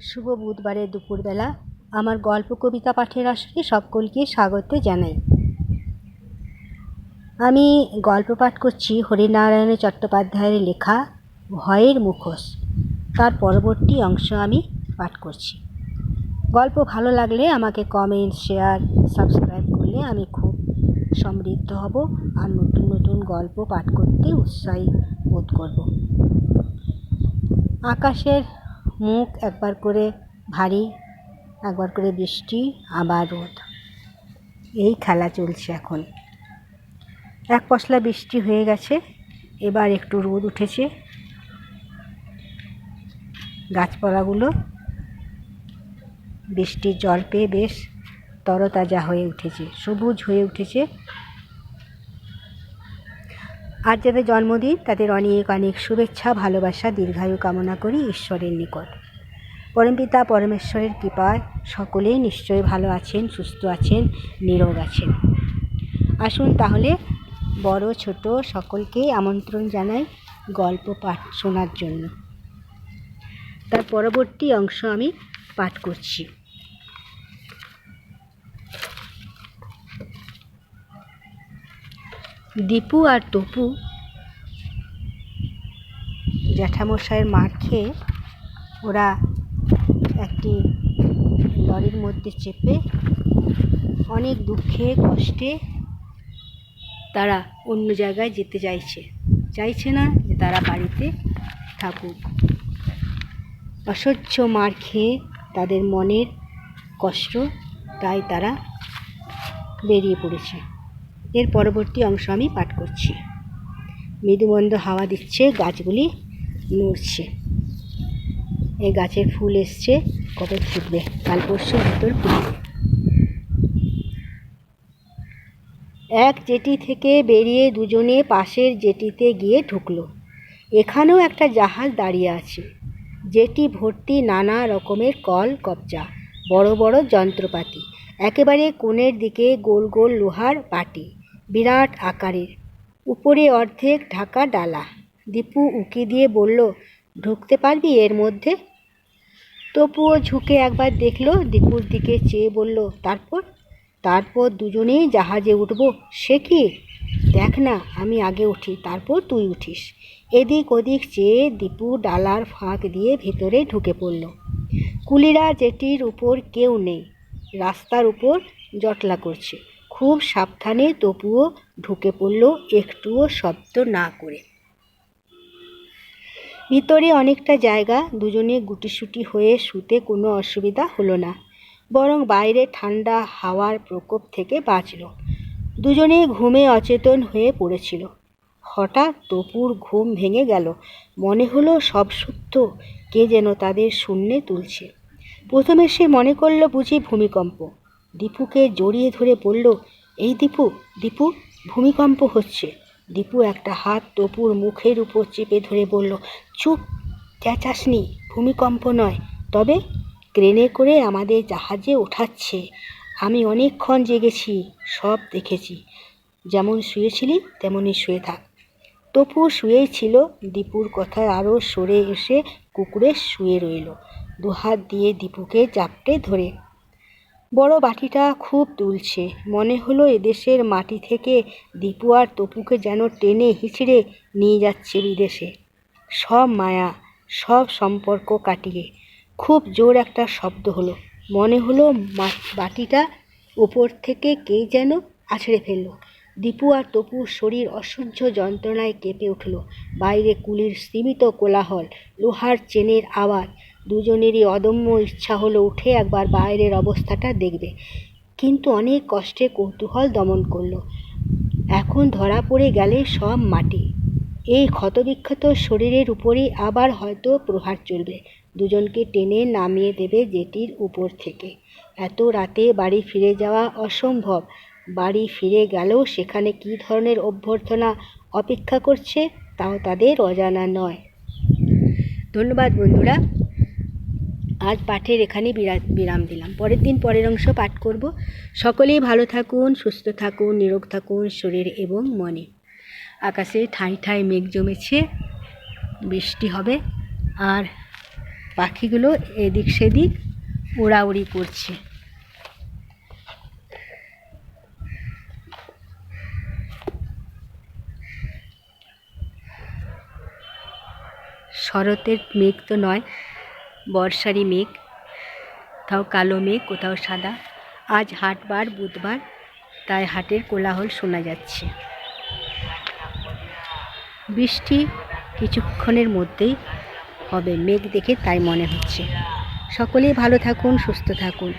শুভ বুধবারের দুপুরবেলা আমার গল্প কবিতা পাঠের আসরে সকলকে স্বাগত জানাই। আমি গল্প পাঠ করছি হরিনারায়ণ চট্টোপাধ্যায়ের লেখা ভয়ের মুখোশ। তার পরবর্তী অংশ আমি পাঠ করছি। গল্প ভালো লাগলে আমাকে কমেন্ট শেয়ার সাবস্ক্রাইব করলে আমি খুব সমৃদ্ধ হব আর নতুন নতুন গল্প পাঠ করতে উৎসাহী বোধ করব। আকাশের মুখ একবার করে ভারী, একবার করে বৃষ্টি, আবার রোদ। এই খেলা চলছে এখন। এক পশলা বৃষ্টি হয়ে গেছে, এবার একটু রোদ উঠেছে। গাছপালাগুলো বৃষ্টির জল পেয়ে বেশ তরতাজা হয়ে উঠেছে, সবুজ হয়ে উঠেছে। আর যাদের জন্মদিন, তাদের অনেক অনেক শুভেচ্ছা, ভালোবাসা, দীর্ঘায়ু কামনা করি ঈশ্বরের নিকট। পরমপিতা পরমেশ্বরের কৃপায় সকলেই নিশ্চয়ই ভালো আছেন, সুস্থ আছেন নিরোগ আছেন। আসুন তাহলে বড়, ছোট সকলকে আমন্ত্রণ জানাই গল্প পাঠ শোনার জন্য। তার পরবর্তী অংশ আমি পাঠ করছি। দীপু আর তপু জ্যাঠামশাইয়ের মার খেয়ে ওরা একটি লরির মধ্যে চেপে অনেক দুঃখে, কষ্টে তারা অন্য জায়গায় যেতে চাইছে। চাইছে না যে তারা বাড়িতে থাকুক। অসহ্য মার খেয়ে তাদের মনের কষ্ট তাই তারা বেরিয়ে পড়েছে। এর পরবর্তী অংশ আমি পাঠ করছি। মৃদুমন্দ হাওয়া দিচ্ছে, গাছগুলি নড়ছে। এই গাছের ফুল এসছে, কবে ফুটবে? কাল পরশু ভিতর ফুটবে। এক জেটি থেকে বেরিয়ে দুজনে পাশের জেটিতে গিয়ে ঢুকলো। এখানেও একটা জাহাজ দাঁড়িয়ে আছে। জেটি ভর্তি নানা রকমের কল, কবজা, বড় বড় যন্ত্রপাতি, একেবারে কোণের দিকে গোল গোল লোহার পাটি বিরাট আকারের। উপরে অর্ধেক ঢাকা ডালা। দীপু উকি দিয়ে বলল, ঢুকতে পারবি এর মধ্যে? তপুও ঝুঁকে একবার দেখল, দীপুর দিকে চেয়ে বলল, তারপর? তারপর দুজনেই জাহাজে উঠব। সে কি? দেখ না, আমি আগে উঠি, তারপর তুই উঠিস। এদিক ওদিক চেয়ে দীপু ডালার ফাঁক দিয়ে ভেতরে ঢুকে পড়ল। কুলিরা জেটির উপর কেউ নেই, রাস্তার উপর জটলা করছে। খুব সাবধানে তপুও ঢুকে পড়ল একটুও শব্দ না করে। ভিতরে অনেকটা জায়গা, দুজনে গুটিসুটি হয়ে শুতে কোনো অসুবিধা হলো না, বরং বাইরে ঠান্ডা হাওয়ার প্রকোপ থেকে বাঁচল। দুজনে ঘুমে অচেতন হয়ে পড়েছিল। হঠাৎ তপুর ঘুম ভেঙে গেল। মনে হলো সব সত্য, কে যেন তাদের শূন্যে তুলছে। প্রথমে সে মনে করল বুঝি ভূমিকম্প। দীপুকে জড়িয়ে ধরে বলল, এই দীপু দীপু, ভূমিকম্প হচ্ছে। দীপু একটা হাত তপুর মুখের উপর চেপে ধরে বলল, চুপ, চেঁচাসনি, ভূমিকম্প নয়। তবে ক্রেনে করে আমাদের জাহাজে ওঠাচ্ছে। আমি অনেকক্ষণ জেগেছি, সব দেখেছি। যেমন শুয়েছিলি তেমনই শুয়ে থাক। তপু শুয়েই ছিল, দীপুর কথায় আরও সরে এসে কুকুরে শুয়ে রইল। দুহাত দিয়ে দীপুকে চাপটে ধরে বড় বাটিটা খুব তুলছে মনে হলো এদেশের মাটি থেকে দীপু আর তপুকে যেন টেনে হিচড়ে নিয়ে যাচ্ছে বিদেশে। সব মায়া, সব সম্পর্ক কাটিয়ে। খুব জোর একটা শব্দ হলো। মনে হলো বাটিটা উপর থেকে কে যেন আছড়ে ফেলল। দীপু আর তপুর শরীর অসহ্য যন্ত্রণায় কেঁপে উঠল। বাইরে কুলির সীমিত কোলাহল, লোহার চেনের আওয়াজ দুজনেরই অদম্য ইচ্ছা হলো উঠে একবার বাইরের অবস্থাটা দেখবে। কিন্তু অনেক কষ্টে কৌতূহল দমন করল। এখন ধরা পড়ে গেলে সব মাটি। এই ক্ষতবিক্ষত শরীরের উপরেই আবার হয়তো প্রহার চলবে। দুজনকে টেনে নামিয়ে দেবে জেটির উপর থেকে। এত রাতে বাড়ি ফিরে যাওয়া অসম্ভব। বাড়ি ফিরে গেলেও সেখানে কী ধরনের অভ্যর্থনা অপেক্ষা করছে, তাও তাদের অজানা নয়। ধন্যবাদ বন্ধুরা। আজ পাঠের এখানেই বিরাম দিলাম। পরের দিন পরের অংশ পাঠ করব। সকলেই ভালো থাকুন, সুস্থ থাকুন, নিরোগ থাকুন শরীর এবং মনে। আকাশে ঠাঁই ঠাই মেঘ জমেছে, বৃষ্টি হবে, আর পাখিগুলো এদিক সেদিক উড়াউড়ি করছে। শরতের মেঘ তো নয় বর্ষারই মেঘ, কোথাও কালো মেঘ, কোথাও সাদা। আজ হাটবার, বুধবার, তাই হাটের কোলাহল শোনা যাচ্ছে। বৃষ্টি কিছুক্ষণের মধ্যেই হবে, মেঘ দেখে তাই মনে হচ্ছে। সকলেই ভালো থাকুন, সুস্থ থাকুন।